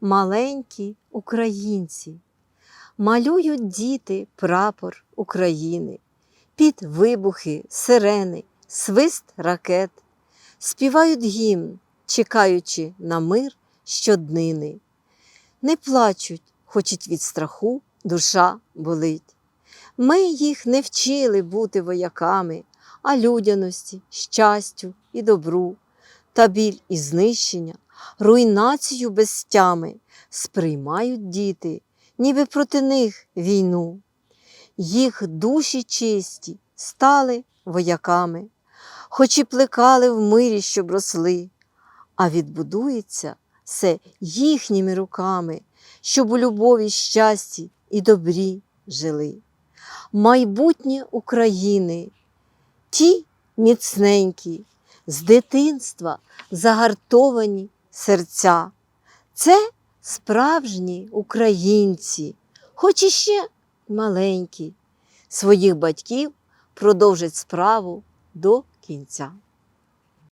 маленькі українці. Малюють діти прапор України, під вибухи, сирени, свист ракет, співають гімн, чекаючи на мир щоднини. Не плачуть, хоч від страху душа болить. Ми їх не вчили бути вояками, а людяності, щастю і добру, та біль і знищення, руйнацію без тями сприймають діти, ніби проти них війну. Їх душі чисті стали вояками, хоч і плекали в мирі, щоб росли, а відбудується все їхніми руками, щоб у любові, щасті і добрі жили. Майбутнє України, ті міцненькі, з дитинства загартовані серця. Це справжні українці, хоч іще маленькі, своїх батьків продовжать справу до кінця.